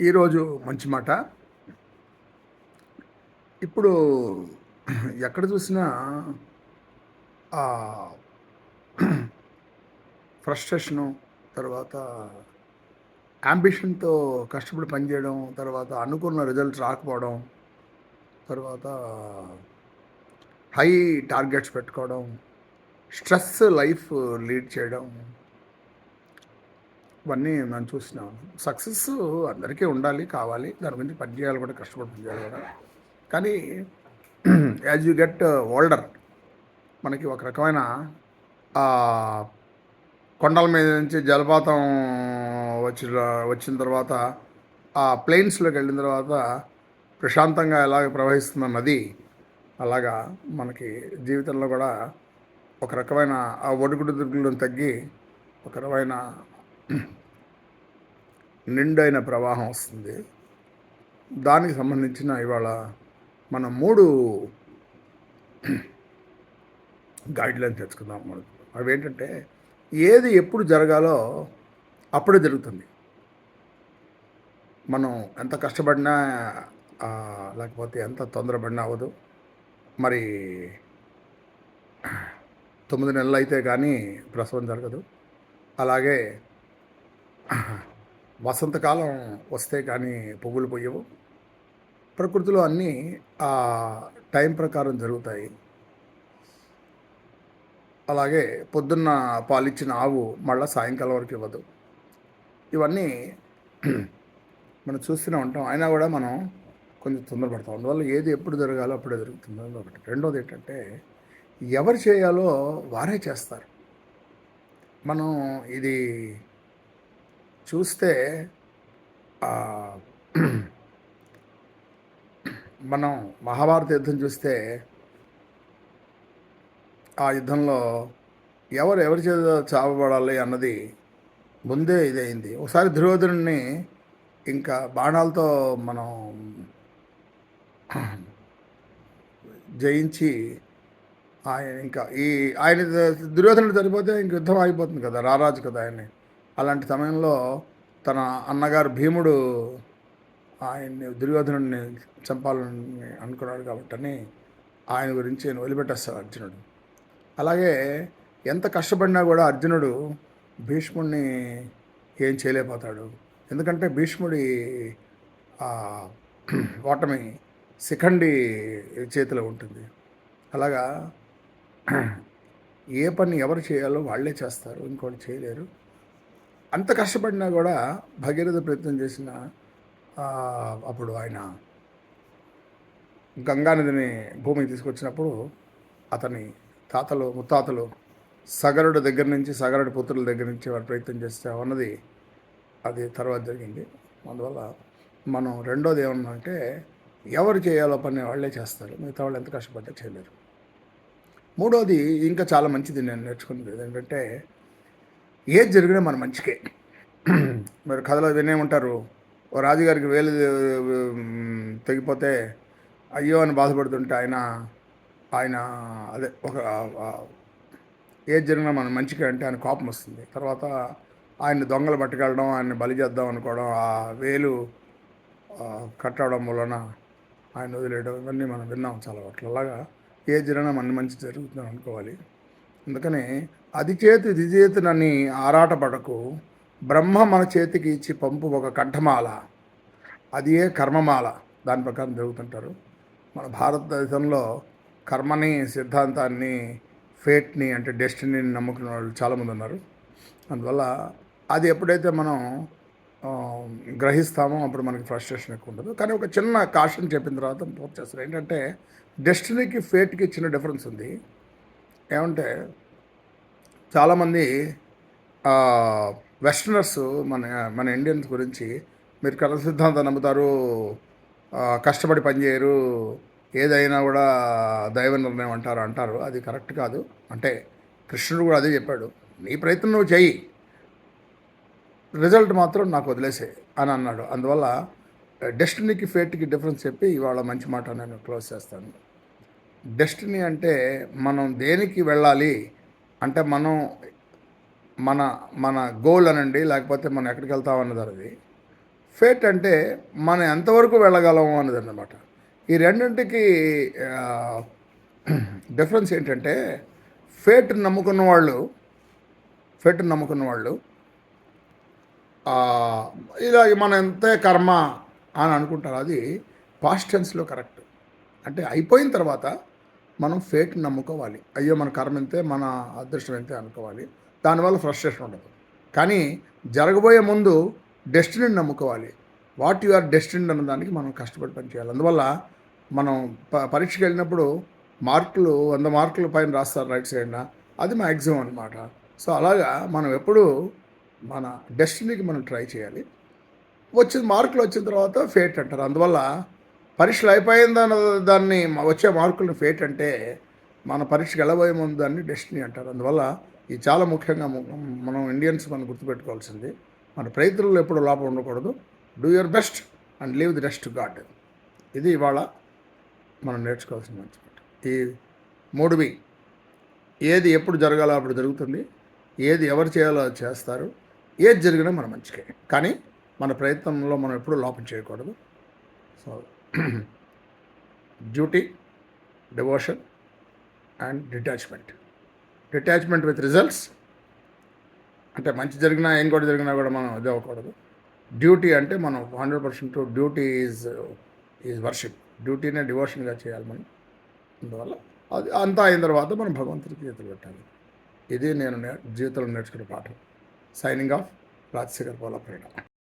ఈరోజు మంచి మాట. ఇప్పుడు ఎక్కడ చూసినా ఫ్రస్ట్రేషను తర్వాత అంబిషన్తో కష్టపడి పనిచేయడం తర్వాత అనుకున్న రిజల్ట్స్ రాకపోవడం తర్వాత హై టార్గెట్స్ పెట్టుకోవడం స్ట్రెస్ లైఫ్ లీడ్ చేయడం ఇవన్నీ మనం చూసినాం సక్సెస్ అందరికీ ఉండాలి కావాలి. దాని గురించి పనిచేయాలి కూడా కష్టపడి పనిచేయాలి కూడా. కానీ యాజ్ యూ గెట్ ఓల్డర్ మనకి ఒక రకమైన ఆ, కొండల మీద నుంచి జలపాతం వచ్చిన వచ్చిన తర్వాత ఆ ప్లెయిన్స్లోకి వెళ్ళిన తర్వాత ప్రశాంతంగా ఎలాగ ప్రవహిస్తున్న నది అలాగా మనకి జీవితంలో కూడా ఒక రకమైన ఆ ఒడుగుడు దుర్గులను తగ్గి ఒక రకమైన నిండైన ప్రవాహం వస్తుంది. దానికి సంబంధించిన ఇవాళ మనం మూడు గైడ్లైన్స్ తెచ్చుకుందాం మనం అవి ఏంటంటే ఏది ఎప్పుడు జరగాలో అప్పుడే జరుగుతుంది. మనం ఎంత కష్టపడినా లేకపోతే ఎంత తొందరపడినా అవ్వదు. మరి తొమ్మిది నెలలు అయితే కానీ ప్రసవం జరగదు. అలాగే వసంతకాలం వస్తే కానీ పువ్వులు పొయ్యవు ప్రకృతిలో అన్నీ ఆ టైం ప్రకారం జరుగుతాయి. అలాగే పొద్దున్న పాలిచ్చిన ఆవు మళ్ళీ సాయంకాలం వరకు ఇవ్వదు. ఇవన్నీ మనం చూస్తూనే ఉంటాం. అయినా కూడా మనం కొంచెం తొందరపడతాం. అందువల్ల ఏది ఎప్పుడు జరగాలో అప్పుడే జరుగుతుంది. ఒకటి. రెండోది ఏంటంటే ఎవరు చేయాలో వారే చేస్తారు. మనం ఇది చూస్తే మనం మహాభారత యుద్ధం చూస్తే ఆ యుద్ధంలో ఎవరు ఎవరి చేత చావబడాలి అన్నది ముందే ఇదైంది ఒకసారి దుర్యోధనుడిని ఇంకా బాణాలతో మనం జయించి ఆయన ఇంకా ఈ ఆయన దుర్యోధనుడు చనిపోతే ఇంక యుద్ధం అయిపోతుంది కదా రారాజు కదా ఆయన్ని. అలాంటి సమయంలో తన అన్నగారు భీముడు ఆయన్ని దుర్యోధనుడిని చంపాలని అనుకున్నాడు కాబట్టి ఆయన గురించి ఆయన వదిలిపెట్టేస్తాడు అర్జునుడు. అలాగే ఎంత కష్టపడినా కూడా అర్జునుడు భీష్ముడిని ఏం చేయలేకపోతాడు. ఎందుకంటే భీష్ముడి ఓటమి శిఖండి చేతిలో ఉంటుంది. అలాగా ఏ పని ఎవరు చేయాలో వాళ్ళే చేస్తారు ఇంకోటి చేయలేరు. అంత కష్టపడినా కూడా భగీరథ ప్రయత్నం చేసిన అప్పుడు ఆయన గంగానదిని భూమికి తీసుకొచ్చినప్పుడు అతని తాతలు ముత్తాతలు సగరుడు దగ్గర నుంచి సగరుడు పుత్రుల దగ్గర నుంచి వారు ప్రయత్నం చేస్తే ఉన్నది అది తర్వాత జరిగింది. అందువల్ల మనం రెండోది ఏమన్నంటే ఎవరు చేయాలో పని వాళ్ళే చేస్తారు. మిగతా వాళ్ళు ఎంత కష్టపడ్డా చేయలేరు. మూడోది ఇంకా చాలా మంచిది నేను నేర్చుకున్నది ఏంటంటే ఏది జరిగినా మన మంచికే. మీరు కథలో వినే ఉంటారు ఓ రాజుగారికి వేలు తెగిపోతే అయ్యో అని బాధపడుతుంటే ఆయన ఆయన అదే ఒక ఏది జరిగినా మన మంచిగా అంటే ఆయన కోపం వస్తుంది. తర్వాత ఆయన దొంగలు పట్టుకెళ్ళడం ఆయన బలి చేద్దాం అనుకోవడం ఆ వేలు కట్టడం వలన ఆయన వదిలేయడం ఇవన్నీ మనం విన్నాం చాలా వాటిలో అలాగా ఏ జరిగినా మన మంచి జరుగుతుందని అనుకోవాలి. అందుకని అది చేతి ఇది చేతునని ఆరాటపడకు. బ్రహ్మ మన చేతికి ఇచ్చి పంపు ఒక కంఠమాల. అది ఏ కర్మమాల? దాని ప్రకారం జరుగుతుంటారు. మన భారతదేశంలో కర్మని సిద్ధాంతాన్ని ఫేట్ని అంటే డెస్టినీని నమ్ముకున్న వాళ్ళు చాలామంది ఉన్నారు. అందువల్ల అది ఎప్పుడైతే మనం గ్రహిస్తామో అప్పుడు మనకి ఫ్రస్ట్రేషన్ ఎక్కువ ఉండదు. కానీ ఒక చిన్న కాషన్ చెప్పిన తర్వాత పూర్తి చేస్తారు. ఏంటంటే డెస్టినీకి ఫేట్కి చిన్న డిఫరెన్స్ ఉంది. ఏమంటే చాలామంది వెస్టర్నర్స్ మన మన ఇండియన్స్ గురించి మీరు కర్మ సిద్ధాంతం నమ్ముతారు కష్టపడి పనిచేయరు ఏదైనా కూడా దైవ నిర్ణయం అంటారు అంటారు. అది కరెక్ట్ కాదు. అంటే కృష్ణుడు కూడా అదే చెప్పాడు నీ ప్రయత్నం నువ్వు చెయ్యి. రిజల్ట్ మాత్రం నాకు వదిలేసే అని అన్నాడు. అందువల్ల డెస్టినీకి ఫేట్కి డిఫరెన్స్ చెప్పి ఇవాళ మంచి మాట నేను క్లోజ్ చేస్తాను. డెస్టినీ అంటే మనం దేనికి వెళ్ళాలి అంటే మనం మన మన గోల్ అనండి లేకపోతే మనం ఎక్కడికి వెళ్తాం అన్నది అది. ఫేట్ అంటే మనం ఎంతవరకు వెళ్ళగలము అన్నది అన్నమాట. ఈ రెండింటికి డిఫరెన్స్ ఏంటంటే ఫేట్ నమ్ముకున్న వాళ్ళు ఫేట్ నమ్ముకున్న వాళ్ళు ఇలా మన ఎంతే కర్మ అని అనుకుంటారు అది పాస్ట్ టెన్స్లో కరెక్ట్ అంటే అయిపోయిన తర్వాత మనం ఫేక్ నమ్ముకోవాలి. అయ్యో మన కర్మ ఎంతే మన అదృష్టం ఎంతే అనుకోవాలి. దానివల్ల ఫ్రస్ట్రేషన్ ఉండదు. కానీ జరగబోయే ముందు డెస్టినీని నమ్ముకోవాలి. వాట్ యు ఆర్ డెస్టిన్ అన్న దానికి మనం కష్టపడి పని చేయాలి. అందువల్ల మనం ప పరీక్షకి వెళ్ళినప్పుడు మార్కులు వంద మార్కుల పైన రాస్తారు రైట్ సైడ్న అది మ్యాక్సిమం అనమాట సో అలాగా మనం ఎప్పుడు మన డెస్టినీకి మనం ట్రై చేయాలి. వచ్చిన మార్కులు వచ్చిన తర్వాత ఫేట్ అంటారు. అందువల్ల పరీక్షలు అయిపోయిందన్న దాన్ని వచ్చే మార్కులను ఫేట్ అంటే మన పరీక్షకి వెళ్ళబోయే ముందు దాన్ని డెస్టినీ అంటారు. అందువల్ల ఇది చాలా ముఖ్యంగా మనం ఇండియన్స్ మనం గుర్తుపెట్టుకోవాల్సింది మన ప్రయత్నంలో ఎప్పుడు లోపం ఉండకూడదు. Do your best and leave the rest God ఇది ఇవాళ మనం నేర్చుకోవాల్సిన మంచి ఈ మూడువి ఏది ఎప్పుడు జరగాలో అప్పుడు జరుగుతుంది ఏది ఎవరు చేయాలో అది చేస్తారు ఏది జరిగినా మన మంచికే. కానీ మన ప్రయత్నంలో మనం ఎప్పుడూ లోపం చేయకూడదు. So duty devotion and detachment detachment with results అంటే మంచి జరిగినా ఏం కూడా జరిగినా కూడా మనం ఇది అవ్వకూడదు. డ్యూటీ అంటే మనం hundred percent duty is is worship డ్యూటీనే డివోషన్గా చేయాలి మనం. అందువల్ల అది అంతా అయిన తర్వాత మనం భగవంతుడికి చేతులు పెట్టాలి. ఇది నేను జీవితంలో నేర్చుకునే పాఠం. సైనింగ్ ఆఫ్ రాజశేఖర్ పోలా ప్రేరణ